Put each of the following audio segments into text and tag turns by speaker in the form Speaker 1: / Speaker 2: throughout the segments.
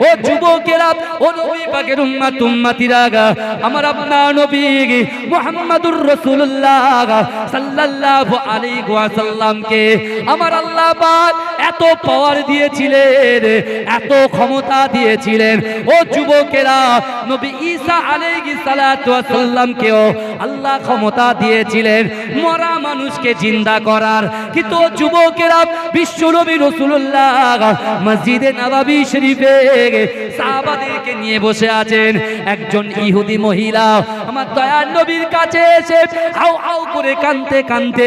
Speaker 1: ও এত পাওয়ার দিয়েছিলেন, এত ক্ষমতা দিয়েছিলেন। ও যুবকেরা, নবী ঈসা আল্লাহ ক্ষমতা দিয়েছিলেন, মরা মানুষকে জিন্দা করার। কিন্তু যুবকেরা, বিশ্ব নবী রাসূলুল্লাহ মসজিদে নববী শরীফে সাহাবাদেরকে নিয়ে বসে আছেন একজন ইহুদি মহিলা। আমার দয়ার নবীর কাছে এসে আও আও করে কানতে কানতে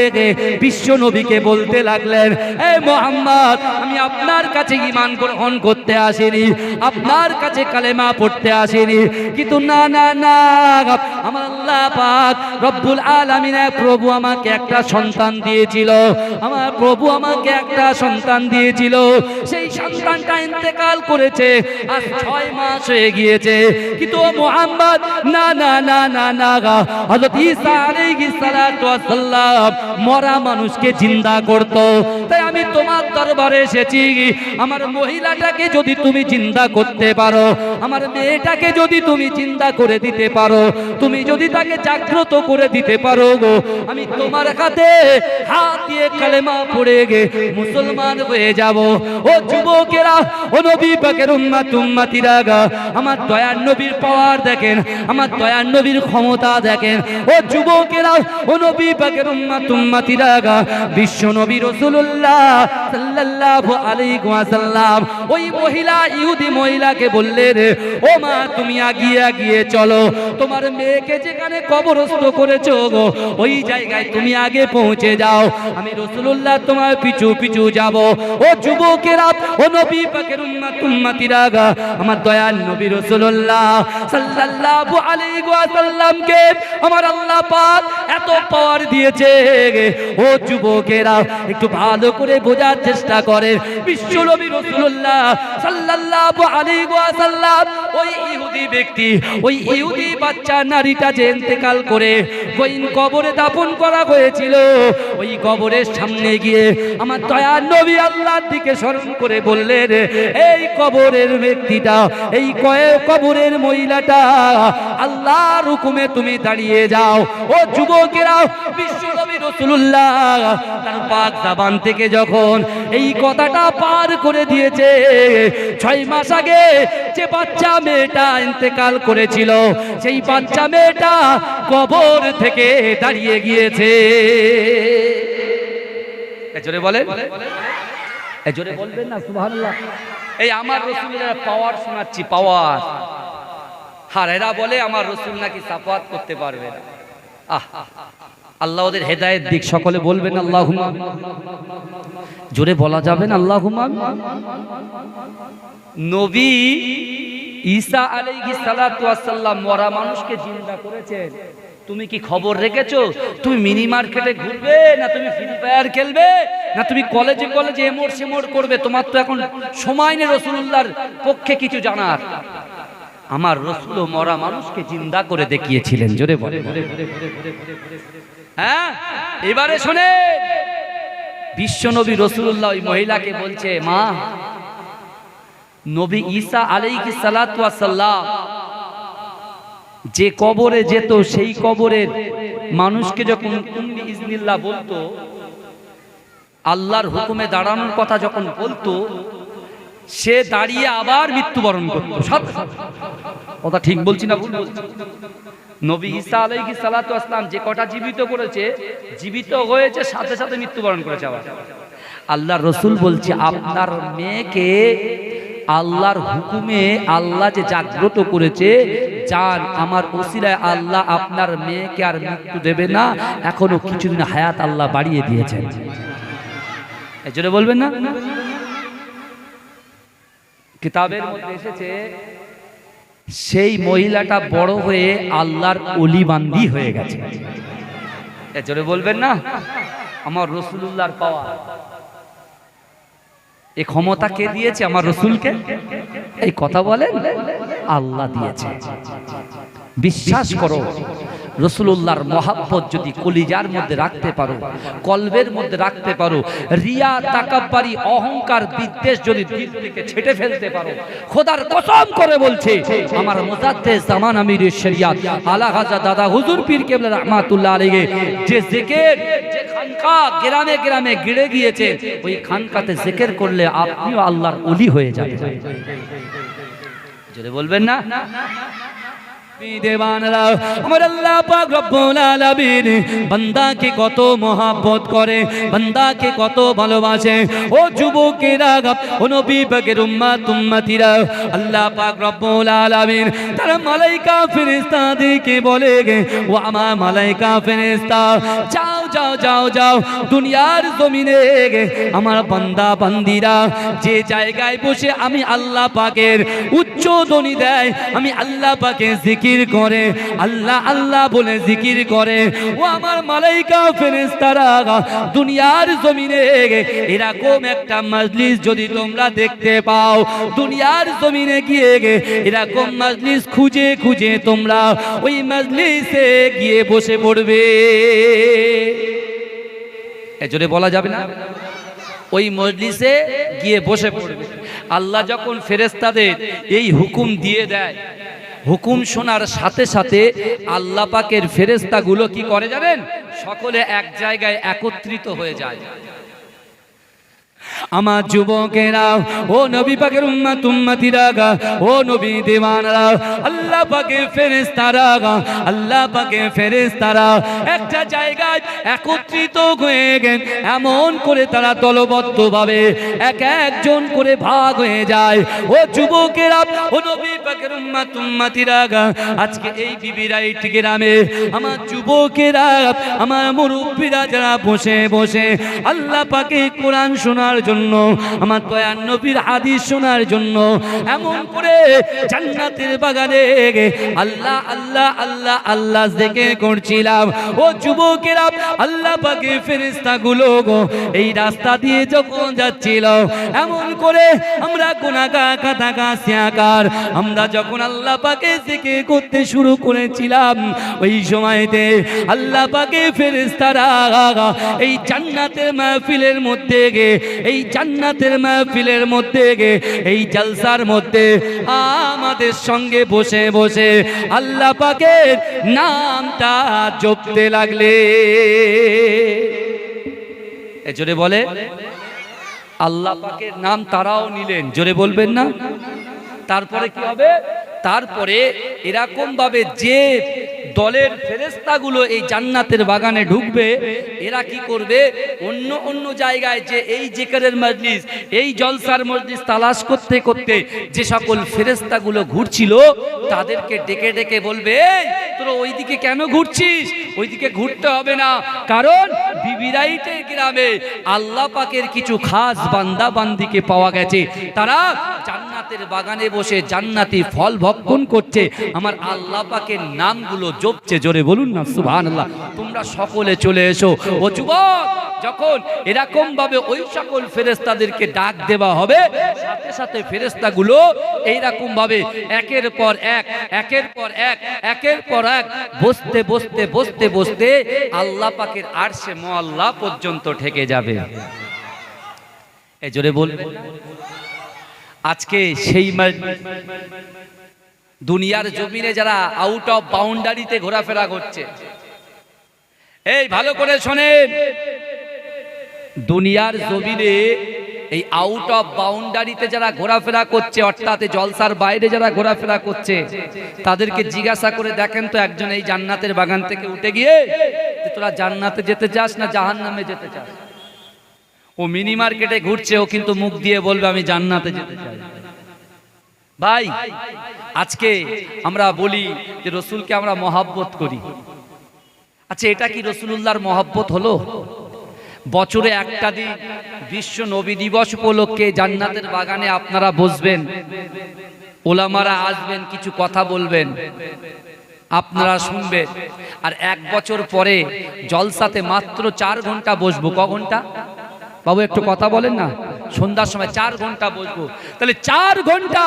Speaker 1: বিশ্ব নবীকে বলতে লাগলেন, এ মোহাম্মদ, আমি আপনার কাছে ঈমান গ্রহণ করতে আসিনি, আপনার কাছে কালেমা পড়তে আসিনি। কিন্তু না না না, আমার আল্লাহ পাক রব্বুল আলামিন প্রভু আমাকে একটা সন্তান দিয়েছিল। আমার প্রভু আমাকে একটা সন্তান দিয়েছিল। সেই সন্তানটা ইন্তেকাল করেছে। ছয় মাস হয়ে গিয়েছে। কিন্তু মোহাম্মদ, না না না না না গা। হযরত ঈসা আলাইহিস সালাতু ওয়াস সালাম মরা মানুষকে জিন্দা করত। তাই আমি তোমার দরবারে এসেছি। আমার মহিলাটাকে যদি তুমি চিন্তা করতে পারো, আমার মেয়েটাকে যদি তুমি চিন্তা করে দিতে পারো, তুমি যদি তাকে জাগ্রত করে দিতে পারো গো, আমি তোমার হাতে হাত দিয়ে কালেমা পড়ে গে, মুসলমান হয়ে যাব। ও যুবকেরা, ও নবী পাকের উম্মাত উম্মাতিরা গা, আমার দয়ার নবীর পাওয়ার দেখেন, আমার দয়ার নবীর ক্ষমতা দেখেন। ও যুবকেরা, ও নবী পাকের উম্মাত উম্মাতিরা গা, বিশ্ব নবী রাসূলুল্লাহ সাল্লাল্লাহু আলাইহি ওয়াসাল্লাম, ওই মহিলা, ইহুদি মহিলাকে বললেন ও মা, তুমি আগিয়ে চলো। তোমার মেয়েকে যেখানে কবরস্থ করেছ গো, ওই জায়গায় তুমি আগে পৌঁছে যাও। আমি তোমার পিছু পিছু যাব। ও যুবকেরা, ও নবী পাকের আমার দয়াল নবী সাল্লাল্লাহু আলাইহি ওয়াসাল্লামকে আমার আল্লাহ পাক এত পাওয়ার দিয়েছে ও যুবকেরা, একটু ভালো করে বোঝার চেষ্টা করেন বিশ্ব নবী রাসূলুল্লাহ সাল্লাল্লাহু আলাইহি ওয়াসাল্লাম ওই ইহুদি ব্যক্তি, ওই ইহুদি বাচ্চা নারীটা যে ইন্তেকাল করে, গোইন কবরে দাফন করা হয়েছিল। ওই কবরের সামনে গিয়ে আমার নবী আল্লাহর দিকে স্মরণ করে বললেন, এই কবরের ব্যক্তিটা, এই কয়ে কবরের মহিলাটা, আল্লাহর হুকুমে তুমি দাঁড়িয়ে যাও। ও যুবকেরা বিশ্ব নবী রাসূলুল্লাহ তার পাক জাবান থেকে যখন এই কথাটা পার করে দিয়েছে, ছয় মাস আগে যে বাচ্চা মেয়েটা ইন্তেকাল করেছিল, সেই বাচ্চা মেয়েটা কবর থেকে দাঁড়িয়ে গিয়েছে। জোরে জোরে বলবেন না এই আমার রসুলের পাওয়ার শোনাচ্ছি, পাওয়ার। বলে আমার রসুল নাকি সাফাত করতে পারবে না। আহ আল্লাহ ওদের হেদায়েত দিক। সকলে বলবেন আল্লাহ জোরে বলা যাবে না আল্লাহ নবী ঈসা আলাইহিস সালাতু ওয়াসাল্লাম মরা মানুষকে জিন্দা করেছেন। তুমি কি খবর রেখেছো? তুমি মিনি মার্কেটে ঘুরবে না তুমি ফ্রি ফায়ার খেলবে? না তুমি কলেজে কলেজে এমোর সেমোর করবে? তোমার তো এখন সময় নেই রসুল্লাহর পক্ষে কিছু জানার। আমার রসুল মরা মানুষকে জিন্দা করে দেখিয়েছিলেন। জোরে বলে হ্যাঁ? এবারে শোনে। বিশ্বনবী রসুল্লাহ ওই মহিলাকে বলছে, মা, নবী ঈসা আলাইহিস সালাতু ওয়াস যে কবরে যেত, সেই কবরের মানুষকে যখন উম্মি ইজনিল্লাহ বলতো, আল্লাহর হুকুমে দাঁড়ানোর কথা যখন বলতো, সে দাঁড়িয়ে আবার মৃত্যুবরণ করতো। সব কথা ঠিক বলছি না নবী ঈসা আলাইহিস সালাতু আসলাম যে কটা জীবিত করেছে, জীবিত হয়েছে, সাথে সাথে মৃত্যুবরণ করেছে আবার। আল্লাহর রসুল বলছে, আপনার মেয়েকে আল্লাহর হুকুমে আল্লাহ যে জাগ্রত করেছে যান আমার ওসিলায় আল্লাহ আপনার মেয়েকে আর মৃত্যু দেবে না, এখনও কিছুদিন হায়াত আল্লাহ বাড়িয়ে দিয়েছেন। এই জন্য বলবেন না? কিতাবের মধ্যে এসেছে সেই মহিলাটা বড় হয়ে আল্লাহর অলিবান্দি হয়ে গেছে। জোরে বলবেন না? আমার রসুল্লাহর পাওয়া এ ক্ষমতা কে দিয়েছে? আমার রসুলকে? এই কথা বলেন আল্লাহ দিয়েছে। বিশ্বাস করো। রসুল্লাহর মহাব্বত যদি কলিজার মধ্যে রাখতে পারো, কলবের মধ্যে রাখতে পারো, রিয়া, তাকাব্বারি, অহংকার, বিদ্বেষ যদি দিল থেকে ছেটে ফেলতে পারো, খোদার কসম করে বলছে, আমার মুজাদ্দে জামান আমির শরিয়াত, আলা হাজা দাদা হুজুর পীর কেবলা রহমাতুল্লাহ আলাইহি, যে জিকির, যে খানকা গ্রামে গ্রামে গিড়ে গিয়েছে, ওই খানকাতে জিকির করলে আপনিও আল্লাহর ওলি হয়ে যাবেন। জোরে বলবেন না? কত ভালোবাসে। ও যুবকেরা আল্লাহ পাক রব্বুল তারা মালাইকা ফেরেশতাদেরকে বলে গে, ও আমার মালাইকা ফেরেশতা, যাও যাও যাও যাও, দুনিয়ার জমিনে আমার বান্দা, বান্দিরা, যে জায়গায় বসে আমি আল্লাহ পাকের উচ্চ ধ্বনি দেয়, আমি আল্লাহ পাকে জিকির করে, আল্লাহ আল্লাহ বলে জিকির করে। ও আমার মালাইকা ফেরেশতারা দুনিয়ার জমিনে এরকম একটা মজলিস যদি তোমরা দেখতে পাও, দুনিয়ার জমিনে গিয়ে গে, এরকম মজলিস খুঁজে খুঁজে তোমরা ওই মজলিসে গিয়ে বসে পড়বে। এজন্য বলা যাবে না? ওই মজলিসে গিয়ে বসে পড়বে। আল্লাহ যখন ফেরেস্তাদের এই হুকুম দিয়ে দেয়, হুকুম শোনার সাথে সাথে আল্লাহ পাকের ফেরেস্তাগুলো কি করে যাবেন সকলে এক জায়গায় একত্রিত হয়ে যায়। আমার যুবকেরা ও নবী পাকের উম্মাত উম্মতিরা গা ও নবী দেওয়ানরা আল্লাহ পাকের ফেরেশতারা গা আল্লাহ পাকের ফেরেশতারা একটা জায়গায় একত্রিত হয়ে গেন, এমন করে তারা দলবদ্ধভাবে এক একজন করে ভাগ হয়ে যায়। ও যুবকেরা, ও নবী পাকের উম্মাত উম্মতিরা গা আজকে এই বিবিরাইট গ্রামে আমার যুবকেরা, আমার মুরব্বীরা যারা বসে বসে আল্লাহ পাকে কোরআন শোনার জন্য আমার দয়ার নবীর হাদিস শোনার জন্য, এমন করে জান্নাতের বাগানে আল্লাহ আল্লাহ আল্লাহ আল্লাহ দেখে করছিলাম। ও যুবকেরা, আল্লাহ পাকে গো, এই রাস্তা দিয়ে যখন যাচ্ছিল, এমন করে আমরা গুনাগা কাটা কার আমরা যখন আল্লাহ পাকে থেকে করতে শুরু করেছিলাম, ওই সময়তে আল্লাহ পাকে ফেরেস্তারা এই জান্নাতের মাহফিলের মধ্যে গে এই জান্নাতের মাহফিলের মধ্যে গে, এই জলসার মধ্যে আমাদের সঙ্গে বসে বসে আল্লাহ পাকের নামটা জপতে লাগলে। জোরে বলে। আল্লাহ পাকের নাম তারাও নিলেন, জোরে বলবেন না? তারপরে কি হবে? তারপরে এরকম ভাবে যে দলের ফেরেস্তাগুলো এই জান্নাতের বাগানে ঢুকবে এরা কি করবে? অন্য অন্য জায়গায় যে এই জেকারের মজলিস এই জলসার মজলিস তালাশ করতে করতে যে সকল ফেরেস্তাগুলো ঘুরছিল তাদেরকে ডেকে ডেকে বলবে "এই, তোরা ওইদিকে কেন ঘুরছিস? ওইদিকে ঘুরতে হবে না। কারণ বিবিরাইটের গ্রামে আল্লাহ পাকের কিছু খাস বান্দা বান্দিকে পাওয়া গেছে। তারা জান্নাতের বাগানে বসে জান্নাতি ফল ভক্ষণ করছে। আমার আল্লাহ পাকের নামগুলো জপছে, জোরে বলুন না, সুবহানাল্লাহ। তোমরা সকলে চলে এসো। ও যুবক, যখন এরকম ভাবে ওই সকল ফেরেস্তাদেরকে ডাক দেওয়া হবে, সাথে সাথে ফেরেস্তাগুলো এইরকম ভাবে একের পর এক, একের পর এক, একের পর এক বসতে বসতে বসতে বসতে বসতে আল্লাহ পাকের আরশে মোয়াল্লা পর্যন্ত ঠেকে যাবে। এই জোরে বলবেন আজকে সেই দুনিয়ার জমিনে যারা আউট অফ বাউন্ডারিতে ঘোরাফেরা করছে। এই ভালো করে শোনেন। দুনিয়ার জমিনে এই আউট অফ বাউন্ডারিতে যারা ঘোরাফেরা করছে, অর্থাৎ জলসার বাইরে যারা ঘোরাফেরা করছে, তাদেরকে জিজ্ঞাসা করে দেখেন তো একজন এই জান্নাতের বাগান থেকে উঠে গিয়ে তোরা জান্নাতে যেতে চাস না জাহান্নামে যেতে চাস? ও মিনি মার্কেটে ঘুরছে, ও কিন্তু মুখ দিয়ে বলবে, আমি জান্নাতে যেতে চাই। ভাই, আজকে আমরা বলি যে রসুলকে আমরা মহাব্বত করি। আচ্ছা এটা কি রসুলুল্লাহর মহাব্বত হলো? বছরে একটা দিন বিশ্ব নবী দিবস উপলক্ষে জান্নাতের বাগানে আপনারা বসবেন। ওলামারা আসবেন, কিছু কথা বলবেন। আপনারা শুনবেন। আর এক বছর পরে জলসাতে মাত্র চার ঘণ্টা বসবো। ক ঘণ্টা? বাবু, একটু কথা বলেন না? সন্ধ্যার সময় চার ঘণ্টা বসবো। তাহলে চার ঘণ্টা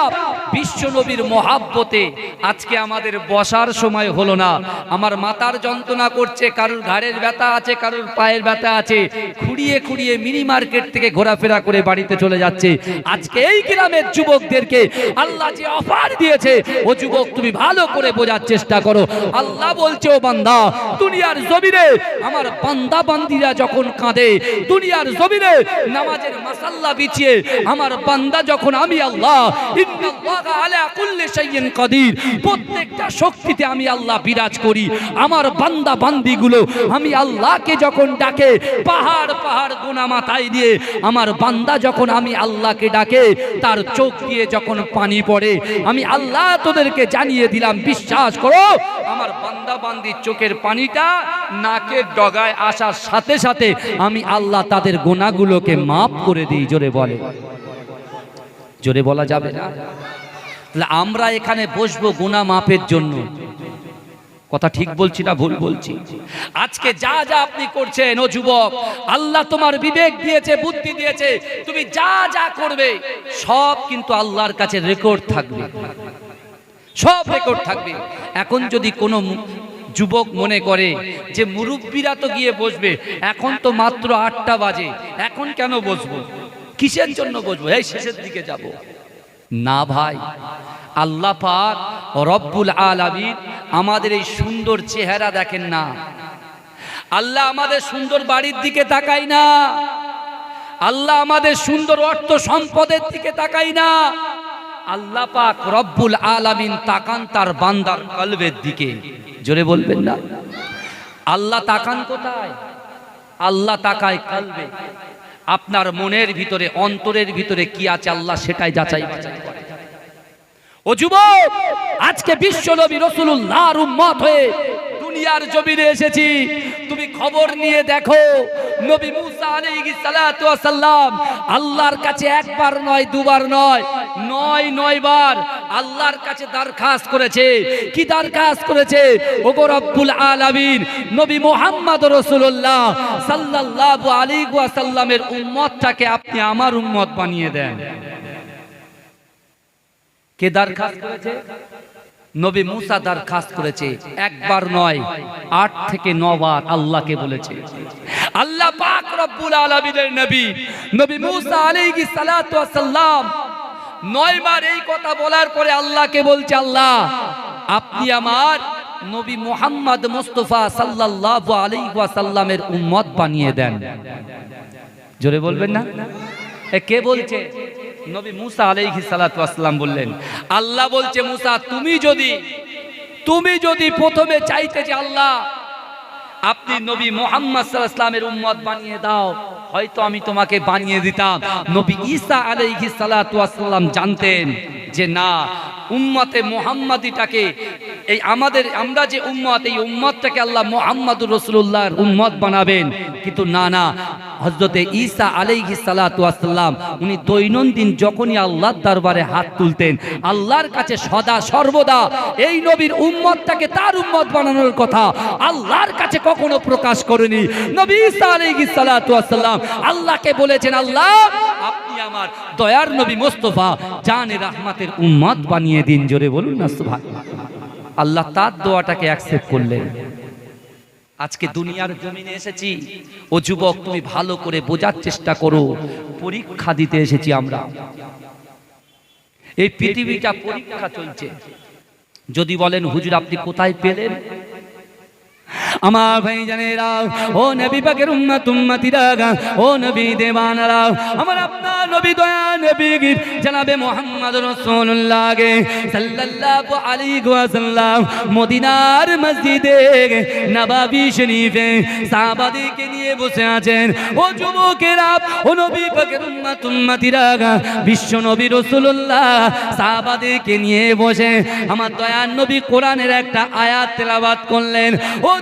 Speaker 1: বিশ্ব নবীর মহাব্বতে আজকে আমাদের বসার সময় হলো না। আমার মাথার যন্ত্রণা করছে, কারোর ঘাড়ের ব্যথা আছে, কারোর পায়ের ব্যথা আছে। খুঁড়িয়ে খুঁড়িয়ে মিনি মার্কেট থেকে ঘোরাফেরা করে বাড়িতে চলে যাচ্ছে। আজকে এই গ্রামের যুবকদেরকে আল্লাহ যে অফার দিয়েছে, ও যুবক তুমি ভালো করে বোঝার চেষ্টা করো। আল্লাহ বলছে, ও বান্দা, দুনিয়ার জমিনে আমার বান্দা বান্দিরা যখন কাঁদে, দুনিয়ার জমিনে নামাজের মাসাল্লা বিছিয়ে আমার বান্দা যখন আমি আল্লাহ কাদির, প্রত্যেকটা শক্তিতে আমি আল্লাহ বিরাজ করি। আমার বান্দা বান্দিগুলো আমি আল্লাহকে যখন ডাকে, পাহাড় পাহাড় গোনা মাথায় দিয়ে, আমার বান্দা যখন আমি আল্লাহকে ডাকে, তার চোখ দিয়ে যখন পানি পড়ে, আমি আল্লাহ তোদেরকে জানিয়ে দিলাম, বিশ্বাস করো, আমার বান্দা বান্দির চোখের পানিটা নাকের ডগায় আসার সাথে সাথে আমি আল্লাহ তাদের গোনাগুলোকে মাফ করে দিই বলে। জোরে বলা যাবে না। তাহলে আমরা এখানে বসবো গুণা মাপের জন্য। কথা ঠিক বলছি না ভুল বলছি? আজকে যা যা আপনি করছেন, ও যুবক, আল্লাহ তোমার বিবেক দিয়েছে, বুদ্ধি দিয়েছে, তুমি যা যা করবে, সব কিন্তু আল্লাহর কাছে রেকর্ড থাকবে। সব রেকর্ড থাকবে। এখন যদি কোনো যুবক মনে করে যে মুরব্বীরা তো গিয়ে বসবে, এখন তো মাত্র আটটা বাজে, এখন কেন বসবো? কিসের জন্য বসবো? এই শেষের দিকে যাব। না ভাই, আল্লাহ পাক রব্বুল আলামিন আমাদের এই সুন্দর চেহারা দেখেন না। আল্লাহ আমাদের সুন্দর বাড়ির দিকে তাকাই না। আল্লাহ আমাদের সুন্দর অর্থ সম্পদের দিকে তাকাই না। আল্লাহ পাক রব্বুল আলামিন তাকান তার বান্দার কলবের দিকে। জোরে বলবেন না? আল্লাহ তাকান কোথায়? আল্লাহ তাকায় কলবে। আপনার মনের ভিতরে, অন্তরের ভিতরে কি আছে আল্লাহ সেটাই যাচাই ও যুবক, আজকে বিশ্ব নবী রসুল্লাহর উম্মত হয়ে দুনিয়ার জমিনে এসেছি। তুমি খবর নিয়ে দেখো, নবী মুসা আলাইহিস সালাতু ওয়াস সালাম আল্লাহর কাছে একবার নয়, দুবার নয় নয় নয় বার আল্লাহর কাছে দরখাস্ত করেছে। কি দরখাস্ত করেছে? ওগো রব্বুল আলামিন, নবী মুহাম্মদ রাসূলুল্লাহ সাল্লাল্লাহু আলাইহি ওয়াসাল্লামের উম্মতটাকে আপনি আমার উম্মত বানিয়ে দেন। কে দরখাস্ত করেছে? নবী মুসা দরখাস্ত করেছে। একবার নয়, আট থেকে নবার আল্লাহকে বলেছে। আল্লাহ পাক রব্বুল আলামিনের নবী নবী মুসা আলাইহিস সালাতু ওয়াস সালাম নয়বার এই কথা বলার পরে আল্লাহকে বলছে, আল্লাহ, আপনি আমার নবী মুহাম্মদ মুস্তাফা সাল্লাল্লাহু আলাইহি ওয়াসাল্লামের উম্মত বানিয়ে দেন। জোরে বলবেন না? এ কে বলছে? নবী মুসা আলাইহি সালাতু ওয়াসসালাম বললেন, আল্লাহ বলছে, মুসা, তুমি যদি তুমি যদি প্রথমে চাইতে যে আল্লাহ আপনি নবী মোহাম্মদ সাল্লামের উম্মত বানিয়ে দাও। হয়তো আমি তোমাকে বানিয়ে দিতাম। নবী ঈসা আলাইহি সালাতু ওয়াসসালাম জানতেন যে না, উম্মতে মোহাম্মদিটাকে এই আমাদের, আমরা যে উম্মত, এই উম্মতটাকে আল্লাহ মোহাম্মদুর রসুল্লাহর উম্মত বানাবেন। কিন্তু না না হজরতে ঈসা আলাইহি সালাতু ওয়াসসালাম, উনি দৈনন্দিন যখনই আল্লাহর দরবারে হাত তুলতেন, আল্লাহর কাছে সদা সর্বদা এই নবীর উম্মতটাকে তার উম্মত বানানোর কথা, আল্লাহর কাছে কখনো প্রকাশ করেনি। নবী সালাতু আল্লাহকে বলেছেন, আল্লাহ, আপনি আমার দয়ার নবী মোস্তফা, জানে রাহমাতের উম্মত বানিয়ে দিন। জোরে বলুন আল্লাহ তার দোয়াটাকে অ্যাকসেপ্ট করলেন। আজকে দুনিয়ার জমিনে এসেছি। ও যুবক, তুমি ভালো করে বোঝার চেষ্টা করো। পরীক্ষা দিতে এসেছি আমরা। এই পৃথিবীটা পরীক্ষা চলছে। যদি বলেন, হুজুর, আপনি কোথায় পেলেন? আমার ভাই জানেরা, ও নবী পাকের উম্মত, উম্মতিরা ও নবী দেবানারা আমার আপনার নবী দয়া নবী জনাবে মুহাম্মদ রাসূলুল্লাহ গে, সাল্লাল্লাহু আলাইহি ওয়াসাল্লাম, মদিনার মসজিদে নবাবী শরীফে সাহাবাদেরকে নিয়ে বসে আছেন। ও যুবকেরা ও নবী পাকের উম্মত, উম্মতিরা বিশ্ব নবী রাসূলুল্লাহ সাহাবাদেরকে নিয়ে বসে, আমার দয়ার নবী কোরআনের একটা আয়াত তেলাওয়াত করলেন। ও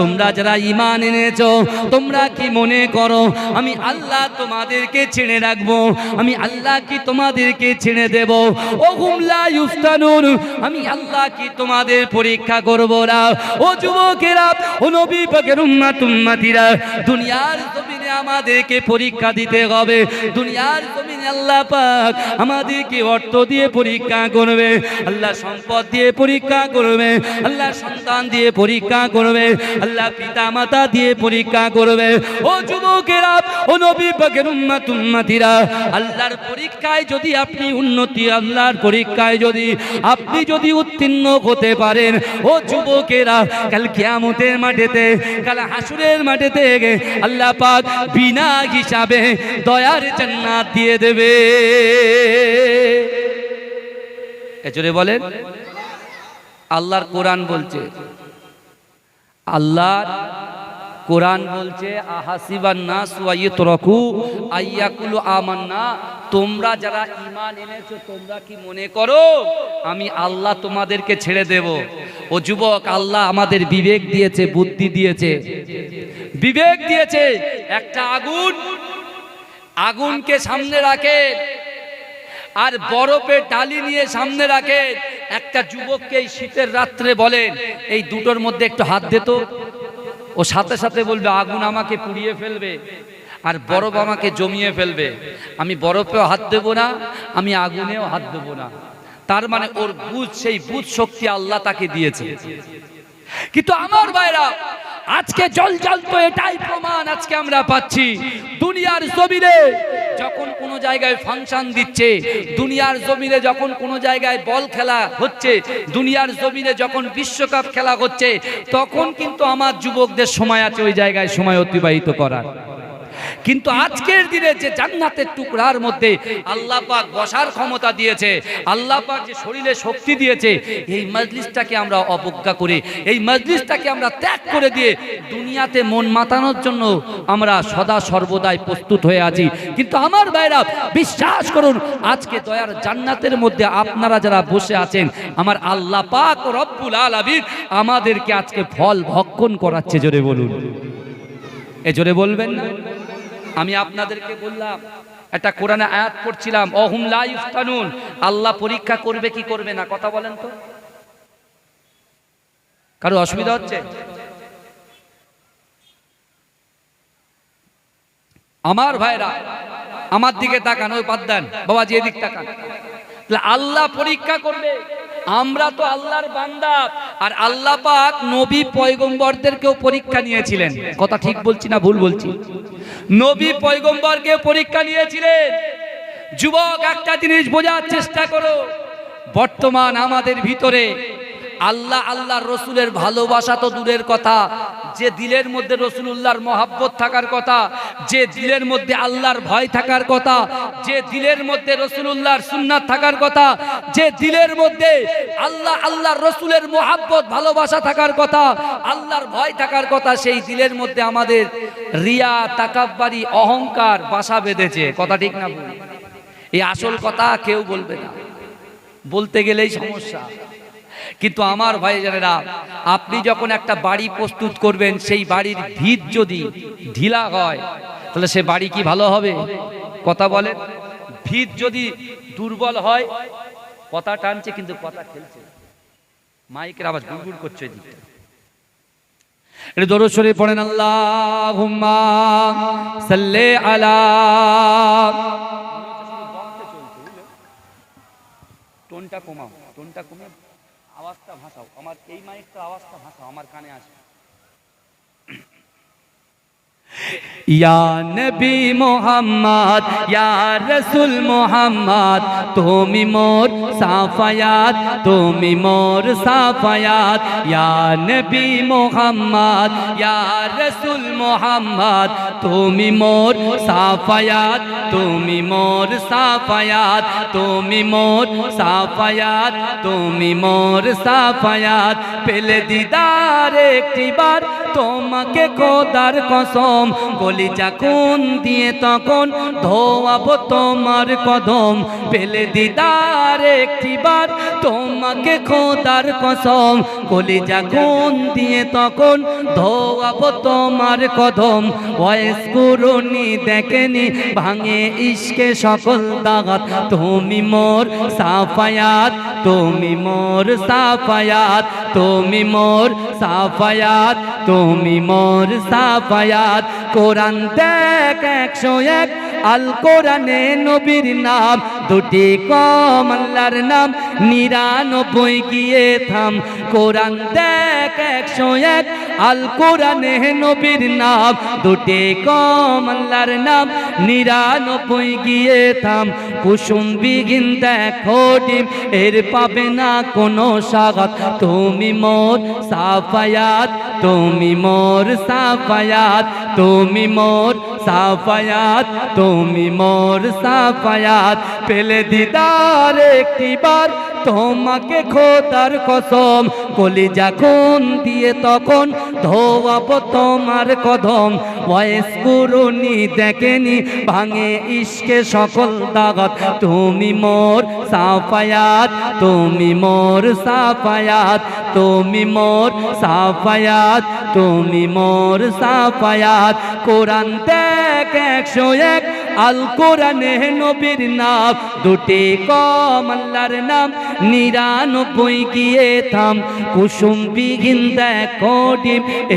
Speaker 1: তোমরা যারা ঈমান এনেছো, তোমরা কি মনে করো, আমি আল্লাহ তোমাদেরকে ছেড়ে রাখব? আমি আল্লাহ কি তোমাদেরকে ছেড়ে দেব? ও হুমলা ইউফতানুন, আমি আল্লাহ কি তোমাদের পরীক্ষা করব না? ও যুবকেরা, ও নবী পাকের উম্মাত উম্মাতিরা, দুনিয়ার জমিনে আমাদেরকে পরীক্ষা দিতে হবে। দুনিয়ার জমিনে আল্লাহ পাক আমাদেরকে অর্থ দিয়ে পরীক্ষা করবে, আল্লাহ সম্পদ দিয়ে পরীক্ষা করবে, আল্লাহ সন্তান দিয়ে পরীক্ষা করবে। আল্লাহ পিতা মাতা দিয়ে পরীক্ষা করবে। ও যুবকেরা, ও নবী পাকের উম্মাত উম্মাতিরা, আল্লাহর পরীক্ষায় যদি আপনি উন্নতি, আল্লাহর পরীক্ষায় যদি আপনি যদি উত্তীর্ণ হতে পারেন, ও যুবকেরা, কাল কিয়ামতের মাঠেতে, কাল হাসুরের মাঠেতে আল্লাহ পাক বিনা হিসাবে দয়ার জান্নাত দিয়ে দেবে। এজরে বলেন, আল্লাহর কোরআন বলছে আল্লাহর কোরআন বলছে আমান্না। তোমরা যারা ঈমান এনেছো, তোমরা কি মনে করো, আমি আল্লাহ তোমাদেরকে ছেড়ে দেব? ও যুবক, আল্লাহ আমাদের বিবেক দিয়েছে, বুদ্ধি দিয়েছে। বিবেক দিয়েছে একটা আগুন। আগুনকে সামনে রাখে। আর বরফে ডালি নিয়ে সামনে রাখে। একটা যুবককে এই শীতের রাত্রে বলেন, এই দুটোর মধ্যে একটু হাত দে তো। ও সাথে সাথে বলবে, আগুন আমাকে পুড়িয়ে ফেলবে আর বরফ আমাকে জমিয়ে ফেলবে। আমি বরফেও হাত দেব না, আমি আগুনেও হাত দেব না। তার মানে ওর বুঝ, সেই বুঝ শক্তি আল্লাহ তাকে দিয়েছে। কিন্তু আমার ভাইরা আজকে জল তো এটাই প্রমাণ আজকে আমরা পাচ্ছি। দুনিয়ার জমিনে যখন কোনো জায়গায় ফাংশন দিচ্ছে, দুনিয়ার জমিনে যখন কোনো জায়গায় বল খেলা হচ্ছে, দুনিয়ার জমিনে যখন বিশ্বকাপ খেলা হচ্ছে, তখন কিন্তু আমার যুবকদের সময় আছে ওই জায়গায় সময় অতিবাহিত করার। কিন্তু আজকের দিনে যে জান্নাতের টুকরার মধ্যে আল্লাহ পাক বসার ক্ষমতা দিয়েছে, আল্লাহ পাক যে শরীরে শক্তি দিয়েছে, এই মজলিসটাকে আমরা অবজ্ঞা করে, এই মজলিসটাকে আমরা ত্যাগ করে দিয়ে দুনিয়াতে মন মাতানোর জন্য আমরা সদা সর্বদাই প্রস্তুত হয়ে আছি। কিন্তু আমার ভাইরা, বিশ্বাস করুন, আজকে দয়ার জান্নাতের মধ্যে আপনারা যারা বসে আছেন, আমার আল্লাহ পাক রব্বুল আলামিন আমাদেরকে আজকে ফল ভক্ষণ করাচ্ছে, জোরে বলুন। এ জোরে বলবেন না? আমি আপনাদেরকে বললাম, একটা কোরআনে আয়াত পড়ছিলাম, অহুম লা ইফতানুন, আল্লাহ পরীক্ষা করবে কি করবে না, কথা বলেন তো। কারও অসুবিধা হচ্ছে? আমার ভাইরা, আমার দিকে তাকান, ওই বাদ দেন, বাবাজি এদিক তাকান। আল্লাহ পরীক্ষা করবে, আমরা তো আল্লাহর বান্দা, আর আল্লাহ পাক নবী পয়গম্বরদেরকেও পরীক্ষা নিয়েছিলেন। কথা ঠিক বলছি না ভুল বলছি? নবী পয়গম্বরকে পরীক্ষা নিয়েছিলেন। যুবক একটা জিনিস বোঝার চেষ্টা করো। বর্তমান আমাদের ভিতরে আল্লাহ আল্লাহর রসুলের ভালোবাসা তো দূরের কথা। যে দিলের মধ্যে রসুলুল্লাহর মহাব্বত থাকার কথা, যে দিলের মধ্যে আল্লাহর ভয় থাকার কথা, যে দিলের মধ্যে রসুলুল্লাহর সুন্নাত থাকার কথা, যে দিলের মধ্যে আল্লাহ আল্লাহর রসুলের মহাব্বত, ভালোবাসা থাকার কথা, আল্লাহর ভয় থাকার কথা, সেই দিলের মধ্যে আমাদের রিয়া, তাকাব্বারি, অহংকার বাসা বেঁধেছে। কথা ঠিক না? এই আসল কথা কেউ বলবে না। বলতে গেলেই সমস্যা। কিন্তু আমার ভাই জানেরা আপনি যখন একটা বাড়ি প্রস্তুত করবেন, সেই বাড়ির ভিত যদি ঢিলা হয়, তাহলে সে বাড়ি কি ভালো হবে? কথা বলেন। ভিত যদি দুর্বল হয়, কথা টানছে কিন্তু কথা খেলছে। মাইকের আওয়াজ গুড়গুড় করছে এটা পড়েন, আল্লাহুম্মা সাল্লি আলা টোনটা কমাও, টোনটা আওয়াজটা ভাসাও আমার এই মাইকটা আওয়াজটা ভাসাও আমার কানে আসে ইয়া নবী মোহাম্মদ ইয়া রসুল মোহাম্মদ তুমি মোর সাফায়াত তুমি মোর সাফায়াত ইয়া নবী মোহাম্মদ ইয়া রসুল মোহাম্মদ তুমি মোর সাফায়াত তুমি মোর সাফায়াত তুমি মোর সাফায়াত তুমি মোর সাফায়াত পেলে দিদার একটিবার তোমাকে খোদার কসম, বলি যখন দিয়ে তখন ধোয়াবো তোমার কদম। পেলে দিদার একটিবার তোমাকে খোদার কসম, বলি যখন দিয়ে তখন ধোয়াবো তোমার কদম। বয়স করুনি দেখেনি, ভাঙে ইশকে সকল দাগাত। তুমি মোর সাফায়াত তুমি মোর সাফায়াত, তুমি মোর সাফায়াত, তুমি মোর সাফায়াত। কোরআন দেখ একশো এক, আল কোরআনে নবীর নাম দুটি কম আল্লাহর নাম, নিরানব্বই গিয়ে থাম। কোরআন দেখ একশো এক আল কোরআনে নবীর নাম। দুটি কম আল্লাহর নাম, নিরানব্বই গিয়ে থাম। কুসুম বিঘিন দেখো ডিম, এর পাবে না কোনো স্বাগত তুমি মোর সাফায়াত তুমি মোর সাফায়াত তুমি মোর সাফায়াত তুমি মোর সাফায়াত। পেলে দিদার একটিবার তোমাকে খোদার কসম কলি যখন দিয়ে তখন ধোয়াব তোমার কদম। বয়স পুরনি দেখেনি, ভাঙে ইশকে সকল দাগত। তুমি মোর সাফায়াত, তুমি মোর সাফায়াত, তুমি মোর সাফায়াত, তুমি মোর সাফায়াত। কোরআন দেখ একশো এক আল কোরআনে নবীর নাম, দুটি কম আল্লাহর নাম, নিরানব্বই গিয়ে থাম। কুসুম বিঘিন দেখো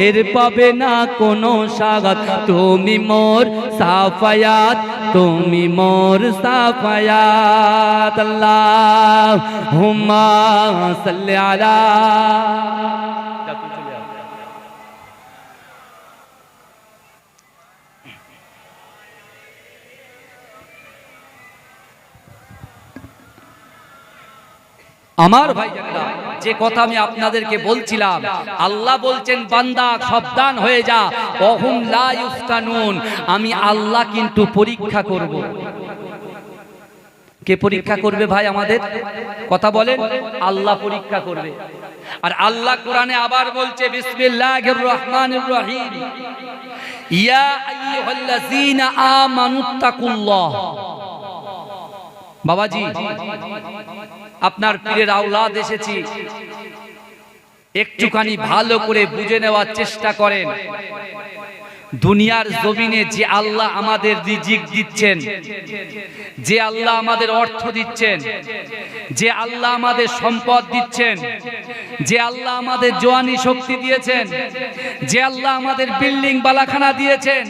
Speaker 1: এর পাবে না কোনো স্বাগত তুমি মোর সাফায়াত, তুমি মোর সাফায়াত, আল্লাহ হুম্মা সাল্লি আমার ভাই যে কথা আমি আপনাদেরকে বলছিলাম, আল্লাহ বলছেন, বান্দা সাবধান হয়ে যা অহুম লা ইফতানুন আমি আল্লাহ কিন্তু পরীক্ষা করব। কে পরীক্ষা করবে ভাই আমাদের? কথা বলেন, আল্লাহ পরীক্ষা করবে। আর আল্লাহ কোরআনে আবার বলছে, বিসমিল্লাহির রহমানির রহিম। ইয়া আইয়ুহাল্লাযীনা আমানুত্তাকুল্লাহ বাবাজি আপনার পীরের আওলাদ এসেছি। একটুখানি ভালো করে বুঝে নেওয়ার চেষ্টা করেন। দুনিয়ার জমিনে যে আল্লাহ আমাদের রিজিক দিচ্ছেন, যে আল্লাহ আমাদের অর্থ দিচ্ছেন, যে আল্লাহ আমাদের সম্পদ দিচ্ছেন, যে আল্লাহ আমাদের জোয়ানি শক্তি দিয়েছেন, যে আল্লাহ আমাদের বিল্ডিং বালাখানা দিয়েছেন,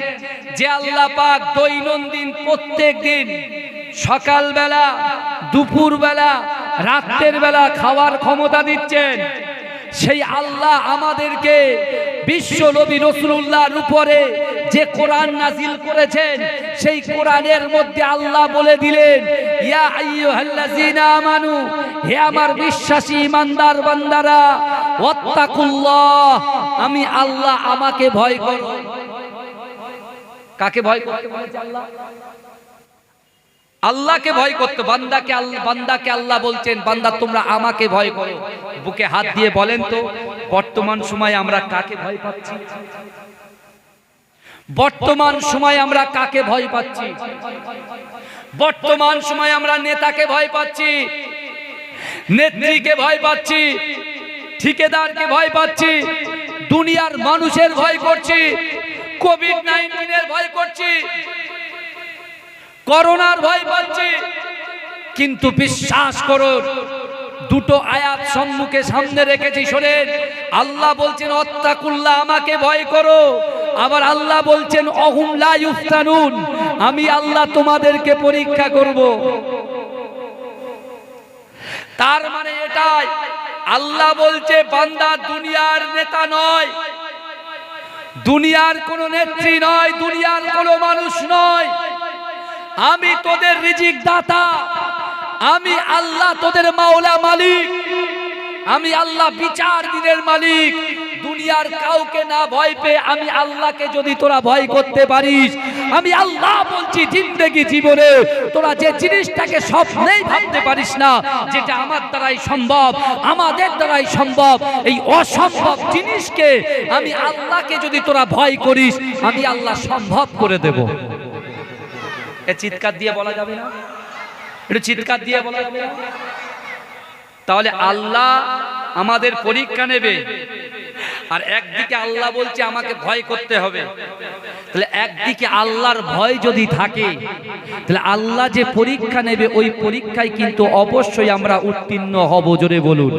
Speaker 1: যে আল্লাহ পাক দৈনন্দিন প্রত্যেক দিন সকালবেলা, দুপুরবেলা, রাত্রের বেলা খাওয়ার ক্ষমতা দিচ্ছেন। সেই আল্লাহ আমাদেরকে বিশ্ব নবী রসুল্লাহর উপরে যে কোরআন নাজিল করেছেন, সেই কোরআনের মধ্যে আল্লাহ বলে দিলেন, ইয়া আইয়ুহাল্লাযীনা আমানু, হে আমার বিশ্বাসী ইমানদার বান্দারা, ওয়াত্তাকুল্লাহ, আমি আল্লাহ আমাকে ভয় করো। কাকে ভয় করতে আল্লাহ আল্লাহকে ভয় করতে, বান্দাকে বান্দাকে আল্লাহ বলছেন, বান্দা, তোমরা আমাকে ভয় করো। বুকে হাত দিয়ে বলেন তো, বর্তমান সময় আমরা কাকে ভয় পাচ্ছি? বর্তমান সময় আমরা কাকে ভয় পাচ্ছি? বর্তমান সময় আমরা নেতাকে ভয় পাচ্ছি, নেত্রীকে ভয় পাচ্ছি, ঠিকাদারকে ভয় পাচ্ছি, দুনিয়ার মানুষের ভয় করছি, কোভিড নাইন্টিনের ভয় করছি করোনার ভয় পাচ্ছি। কিন্তু বিশ্বাস করুন, দুটো আয়াত সম্মুখে সামনে রেখেছি, শোনেন। আল্লাহ বলছেন অত্তাকুল্লাহ আমাকে ভয় করো। আবার আল্লাহ বলছেন, অহুম লা ইফতানুন আমি আল্লাহ তোমাদেরকে পরীক্ষা করব। তার মানে এটাই, আল্লাহ বলছে, বান্দা দুনিয়ার নেতা নয়, দুনিয়ার কোনো নেত্রী নয়, দুনিয়ার কোনো মানুষ নয়। আমি তোদের রিজিক দাতা। আমি আল্লাহ তোদের মাওলা মালিক। আমি আল্লাহ বিচার দিনের মালিক। দুনিয়ার কাউকে না ভয় পেয়ে আমি আল্লাহকে যদি তোরা ভয় করতে পারিস, আমি আল্লাহ বলছি জিন্দেগি জীবনে। তোরা যে জিনিসটাকে স্বপ্নেই ভাবতে পারিস না, যেটা আমার দ্বারাই সম্ভব, আমাদের দ্বারাই সম্ভব, এই অসম্ভব জিনিসকে আমি আল্লাহকে যদি তোরা ভয় করিস, আমি আল্লাহ সম্ভব করে দেব। এ চিৎকার দিয়ে বলা যাবে না? একটু চিৎকার দিয়ে বলা যাবে তাহলে আল্লাহ আমাদের পরীক্ষা নেবে। আর একদিকে আল্লাহ বলছে, আমাকে ভয় করতে হবে। তাহলে একদিকে আল্লাহর ভয় যদি থাকে, তাহলে আল্লাহ যে পরীক্ষা নেবে, ওই পরীক্ষায় কিন্তু অবশ্যই আমরা উত্তীর্ণ হব, জোরে বলুন।